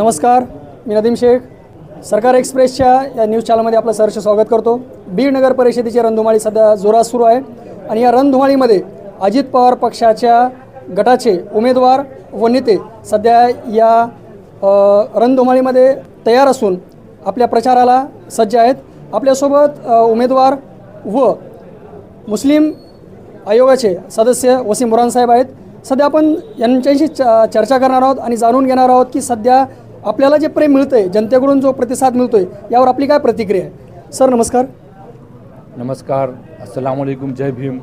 नमस्कार मी नदीम शेख. सरकार एक्सप्रेसच्या या न्यूज चॅनलमध्ये आपलं सहर्ष स्वागत करतो. बीड नगर परिषदेची रणधुमाळी सध्या जोरात सुरू आहे आणि या रणधुमाळीमध्ये अजित पवार पक्षाच्या गटाचे उमेदवार व नेते सध्या या रणधुमाळीमध्ये तयार असून आपल्या प्रचाराला सज्ज आहेत. आपल्यासोबत उमेदवार व मुस्लिम आयोगाचे सदस्य वसीम बुरान साहेब आहेत. सध्या आपण यांच्याशी च चर्चा करणार आहोत आणि जाणून घेणार आहोत की सध्या आपल्याला जे प्रेम मिळतं आहे जनतेकडून जो प्रतिसाद मिळतो आहे यावर आपली काय प्रतिक्रिया आहे? सर नमस्कार. नमस्कार. अस्सलाम वालेकुम जय भीम.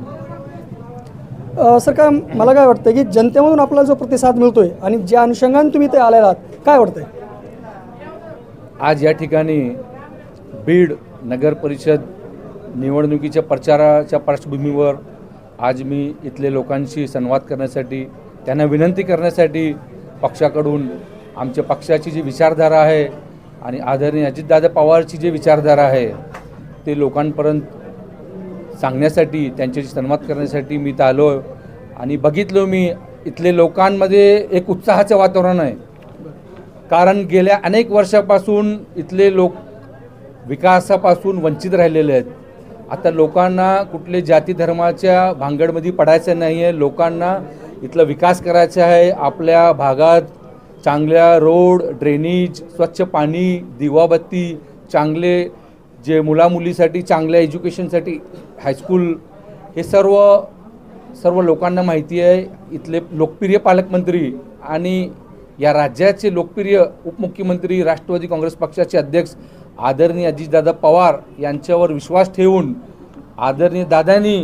अ, सर काय मला काय वाटतं की जनतेमधून आपल्याला जो प्रतिसाद मिळतो आहे आणि ज्या अनुषंगाने तुम्ही ते आलेला आहात काय वाटतंय? आज या ठिकाणी बीड नगर परिषद निवडणुकीच्या प्रचाराच्या पार्श्वभूमीवर आज मी इथले लोकांशी संवाद करण्यासाठी त्यांना विनंती करण्यासाठी पक्षाकडून आमच्या पक्षाची जी विचारधारा आहे आणि आदरणीय अजितदादा पवारची जी विचारधारा आहे ते लोकांपर्यंत सांगण्यासाठी त्यांच्याशी संवाद करण्यासाठी मी तर आलो आणि बघितलो मी इथले लोकांमध्ये एक उत्साहाचं वातावरण आहे. कारण गेल्या अनेक वर्षापासून इथले लोक विकासापासून वंचित राहिलेले आहेत. आता लोकांना कुठले जाती धर्माच्या भांगडमध्ये पडायचं नाही आहे लोकांना इथला विकास करायचा आहे. आपल्या भागात चांगल्या रोड ड्रेनेज स्वच्छ पाणी दिवाबत्ती चांगले जे मुलामुलीसाठी चांगल्या एज्युकेशनसाठी हायस्कूल हे सर्व सर्व लोकांना माहिती आहे. इथले लोकप्रिय पालकमंत्री आणि या राज्याचे लोकप्रिय उपमुख्यमंत्री राष्ट्रवादी काँग्रेस पक्षाचे अध्यक्ष आदरणीय अजितदादा पवार यांच्यावर विश्वास ठेवून आदरणीय दादांनी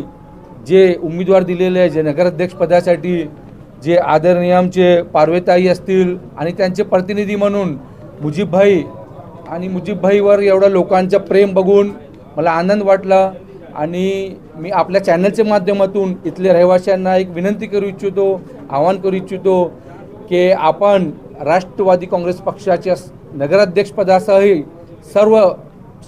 जे उमेदवार दिलेले आहे जे नगराध्यक्षपदासाठी जे आदरणीय आमचे असतील आणि त्यांचे प्रतिनिधी म्हणून मुजीबभाई आणि मुजीबभाईवर एवढं लोकांचं प्रेम बघून मला आनंद वाटला. आणि मी आपल्या चॅनलच्या माध्यमातून इथल्या रहिवाशांना एक विनंती करू इच्छितो आवाहन करू इच्छितो की आपण राष्ट्रवादी काँग्रेस पक्षाच्या नगराध्यक्षपदासह सर्व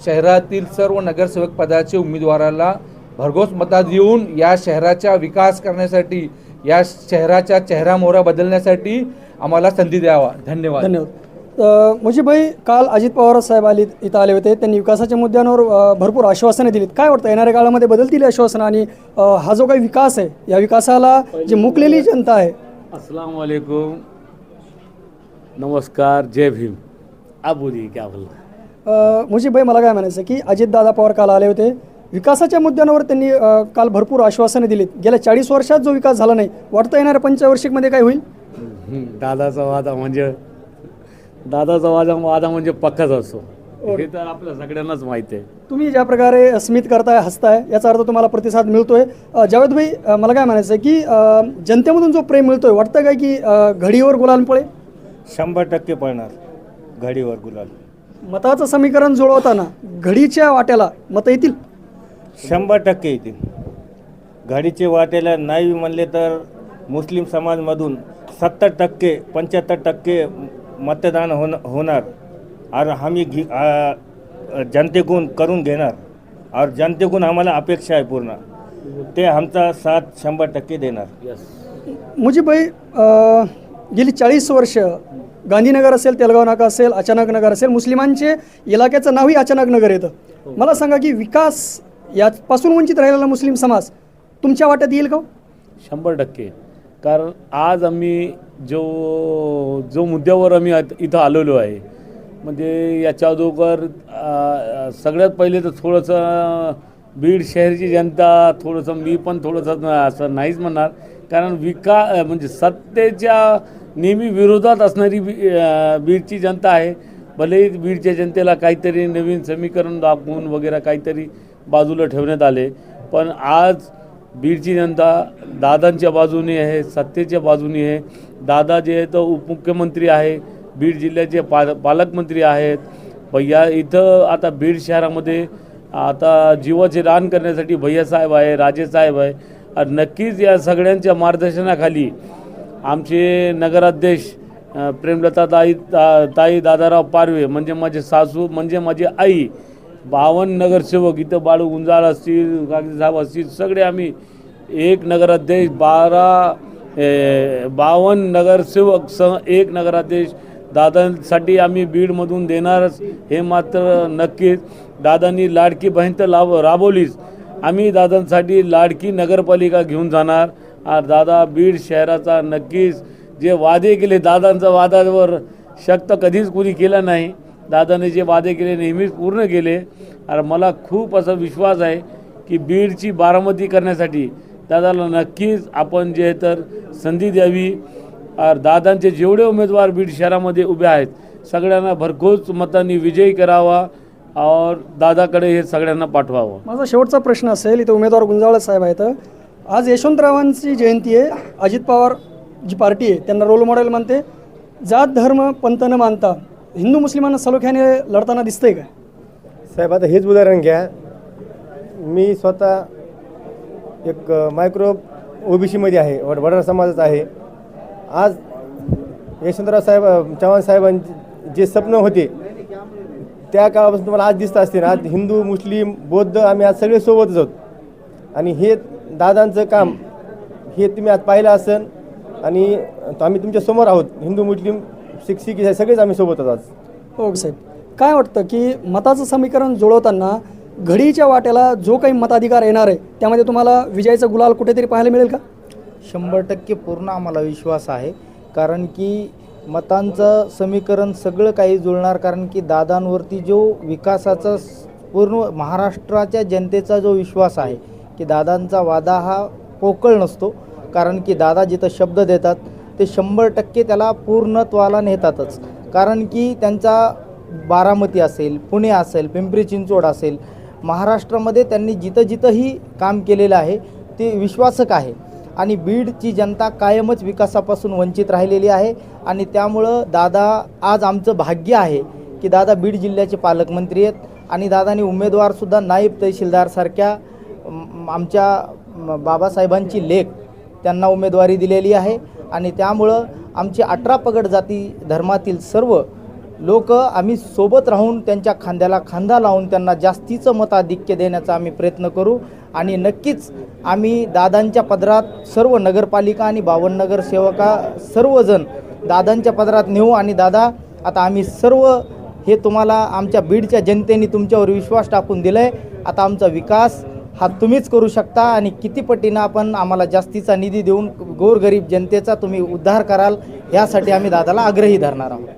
शहरातील सर्व नगरसेवक पदाचे उमेदवाराला भरघोस मतात देऊन या शहराचा विकास करण्यासाठी या शहराच्या चेहरामोहरा बदलण्यासाठी आम्हाला संधी द्यावा. धन्यवाद. धन्यवाद. अ, मुजीबभाई काल अजित पवार साहेब आले इथं आले होते. त्यांनी विकासाच्या मुद्द्यांवर भरपूर आश्वासने दिलीत. काय वाटतं येणाऱ्या काळामध्ये बदलतील आश्वासनं? आणि हा जो काही विकास आहे या विकासाला जी मुकलेली जनता आहे. अस्सलाम वालेकुम नमस्कार जय भीम. आप बोलिए क्या बोल रहे? अ, मुजीबभाई मला काय म्हणायचं की अजितदादा पवार काल आले होते. विकासाच्या मुद्द्यांवर त्यांनी काल भरपूर आश्वासने दिलीत. गेल्या चाळीस वर्षात जो विकास झाला नाही वाटतं येणाऱ्या पंचवार्षिकमध्ये काय होईल? दादाचा वादा म्हणजे दादाचा वादा वादा म्हणजे पक्काच असतो हे. तर आपल्या सगळ्यांनाच माहिती आहे. तुम्ही ज्या प्रकारे स्मित करताय हसताय याचा अर्थ तुम्हाला प्रतिसाद मिळतोय. जावेद भाई मला काय म्हणायचं आहे की जनतेमधून जो प्रेम मिळतोय वाटतं काय की घडीवर गुलाल पळे शंभर टक्के पळणार. घडीवर गुलाल. मताचं समीकरण जुळवताना घडीच्या वाट्याला मतं येतील? शंभर टक्के येतील. घडीचे वाटेला नाही म्हणले तर मुस्लिम समाजमधून सत्तर टक्के पंच्याहत्तर टक्के मतदान होन होणार. और आम्ही घी आ, जनतेकडून करून घेणार. और जनतेकडून आम्हाला अपेक्षा आहे पूर्ण. ते आमचा साथ शंभर टक्के देणार. मुजीबभाई अ, गेली चाळीस वर्ष गांधीनगर असेल तेलगाव नाका असेल अचानक नगर असेल मुस्लिमांचे इलाक्याचं नावही अचानक नगर येतं. मला सांगा की विकास यापासून वंचित राहिलेला मुस्लिम समाज तुमच्या वाट्यात येईल का हो? शंभर टक्के. कारण आज आम्ही जो जो मुद्द्यावर आम्ही इथं आलेलो आहे म्हणजे याच्या अगोदर सगळ्यात पहिले तर थोडंसं बीड शहरची जनता थोडंसं मी पण थोडंसं असं नाहीच म्हणणार. कारण विका म्हणजे सत्तेच्या नेहमी विरोधात असणारी बी- बीडची जनता आहे. भलेही बीडच्या जनतेला काहीतरी नवीन समीकरण दाखवून वगैरे काहीतरी बाजूला ठेवण्यात आले. पण आज बीडची जनता दादांच्या बाजूने आहे सत्तेच्या बाजूने आहे. दादा जे आहे तो उपमुख्यमंत्री आहे बीड जिल्ह्याचे पा पालकमंत्री आहेत. प या इथं आता बीड शहरामध्ये आता जीवाचे रान करण्यासाठी भैयासाहेब आहे राजेसाहेब आहे. आणि नक्कीच या सगळ्यांच्या मार्गदर्शनाखाली आमचे नगराध्यक्ष प्रेमलता ताई ता- ताई दादाराव पारवे म्हणजे माझे सासू म्हणजे माझी आई बावन्न नगरसेवक इथं बाळू गुंजाळ असतील कागदी साहेब असतील सगळे आम्ही एक नगराध्यक्ष बारा बावन बावन्न नगरसेवक स एक नगराध्यक्ष दादांसाठी आम्ही बीडमधून देणारच हे मात्र नक्कीच. दादांनी लाडकी बहीण तर लाभ राबवलीच. आम्ही दादांसाठी लाडकी नगरपालिका घेऊन जाणार. दादा बीड शहराचा नक्कीच जे वादे केले दादांचा वादावर शक्त कधीच कुणी केला नाही. दादाने जे वादे केले नेहमीच पूर्ण केले. आणि मला खूप असा विश्वास आहे की बीडची बारामती करण्यासाठी दादाला नक्कीच आपण जे तर संधी द्यावी. और दादांचे जेवढे उमेदवार बीड शहरामध्ये उभे आहेत सगळ्यांना भरघोस मतांनी विजयी करावा और दादाकडे हे सगळ्यांना पाठवावं. माझा शेवटचा प्रश्न असेल इथं उमेदवार गुंजावळे साहेब आहेत. आज यशवंतरावांची जयंती आहे. अजित पवार जी पार्टी आहे त्यांना रोल मॉडेल मानते जात धर्म पंथ न मानता हिंदू मुस्लिमांना सलोख्याने लढताना दिसतंय का साहेब आता हेच उदाहरण घ्या. मी स्वतः एक मायक्रो ओबीसीमध्ये आहे वड वडार समाजाचा आहे. आज यशवंतराव साहेब चव्हाण साहेबांचे जे स्वप्न होते त्या काळापासून तुम्हाला आज दिसत असते आज हिंदू मुस्लिम बौद्ध आम्ही आज सगळे सोबतच आहोत. आणि हे दादांचं काम हे तुम्ही आज पाहिलं असेल आणि आम्ही तुमच्यासमोर आहोत हिंदू मुस्लिम शिक्षक हे सगळेच आम्ही सोबत आहोत आज. हो साहेब. काय वाटतं की मताचं समीकरण जुळवताना घडीच्या वाट्याला जो काही मताधिकार येणार आहे त्यामध्ये तुम्हाला विजयाचा गुलाल कुठेतरी पाहायला मिळेल का? शंभर टक्के पूर्ण आम्हाला विश्वास आहे. कारण की मतांचं समीकरण सगळं काही जुळणार कारण की दादांवरती जो विकासाचा स- पूर्ण महाराष्ट्राच्या जनतेचा जो विश्वास आहे की दादांचा वादा हा पोकळ नसतो. कारण की दादा जिथं शब्द देतात ते शंभर टक्के त्याला पूर्णत्वाला नेतातच. कारण की त्यांचा बारामती असेल पुणे असेल पिंपरी चिंचवड असेल महाराष्ट्रामध्ये त्यांनी जिथं जिथंही काम केलेलं आहे ते विश्वासक आहे. आणि बीडची जनता कायमच विकासापासून वंचित राहिलेली आहे आणि त्यामुळं दादा आज आमचं भाग्य आहे की दादा बीड जिल्ह्याचे पालकमंत्री आहेत आणि दादानी उमेदवारसुद्धा नाईब तहसीलदारसारख्या आमच्या बाबासाहेबांची लेख त्यांना उमेदवारी दिलेली आहे. आणि त्यामुळं आमची अठरा पगड जाती धर्मातील सर्व लोक आम्ही सोबत राहून त्यांच्या खांद्याला खांदा लावून त्यांना जास्तीचं मताधिक्य देण्याचा आम्ही प्रयत्न करू. आणि नक्कीच आम्ही दादांच्या पदरात सर्व नगरपालिका आणि बावन्न नगरसेवका सर्वजण दादांच्या पदरात नेऊ. आणि दादा आता आम्ही सर्व हे तुम्हाला आमच्या बीडच्या जनतेने तुमच्यावर विश्वास टाकून दिला आहे आता आमचा विकास हा तुम्हीच करू शकता आणि किती पटीनं आपण आम्हाला जास्तीचा निधी देऊन गोरगरीब जनतेचा तुम्ही उद्धार कराल यासाठी आम्ही दादाला आग्रही धरणार आहोत.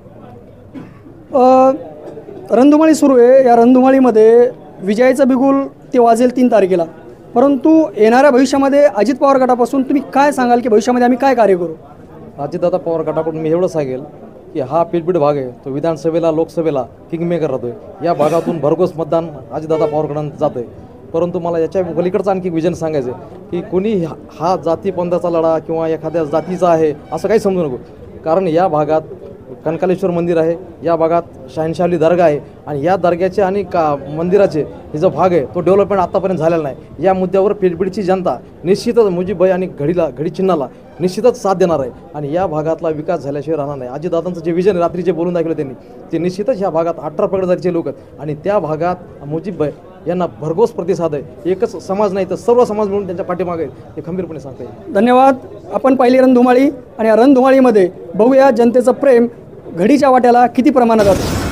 अ, रणधुमाळी सुरू आहे. या रणधुमाळीमध्ये विजयाचं बिगुल ते वाजेल तीन तारखेला. परंतु येणाऱ्या भविष्यामध्ये अजित पवार गटापासून तुम्ही काय सांगाल की भविष्यामध्ये आम्ही काय कार्य करू? अजितदादा पवार गटाकडून मी एवढं सांगेल की हा पिठबीड भाग आहे. तो विधानसभेला लोकसभेला किंगमेकर राहतोय. या भागातून भरघोस मतदान अजितदादा पवारकडून जातं आहे परंतु मला याच्या पलीकडचं आणखी विजन सांगायचं आहे की कोणी हा- जातीपंथाचा लढा किंवा एखाद्या जातीचा आहे असं काही समजू नको. कारण या भागात कनकालेश्वर मंदिर आहे या भागात शहानशाहली दर्गा आहे आणि या दर्ग्याचे आणि का मंदिराचे हे जो भाग आहे तो डेव्हलपमेंट आत्तापर्यंत झालेला नाही. या मुद्द्यावर पिढपिढीची जनता निश्चितच मुजीबाई आणि घडीला घडी चिन्हाला निश्चितच साथ देणार आहे आणि या भागातला विकास झाल्याशिवाय राहणार नाही. अजितदादांचं जे विजन रात्री जे बोलून दाखवलं त्यांनी ते निश्चितच या भागात अठरा पकडदारीचे लोक आहेत आणि त्या भागात मुजीबाई यांना भरघोस प्रतिसाद आहे. एकच समाज नाही तर सर्व समाज मिळून त्यांच्या पाठीमागे हे खंबीरपणे सांगता येईल. धन्यवाद. आपण पाहिली रणधुमाळी आणि या रणधुमाळीमध्ये बघूया जनतेचं प्रेम घडीच्या वाट्याला किती प्रमाणात जातं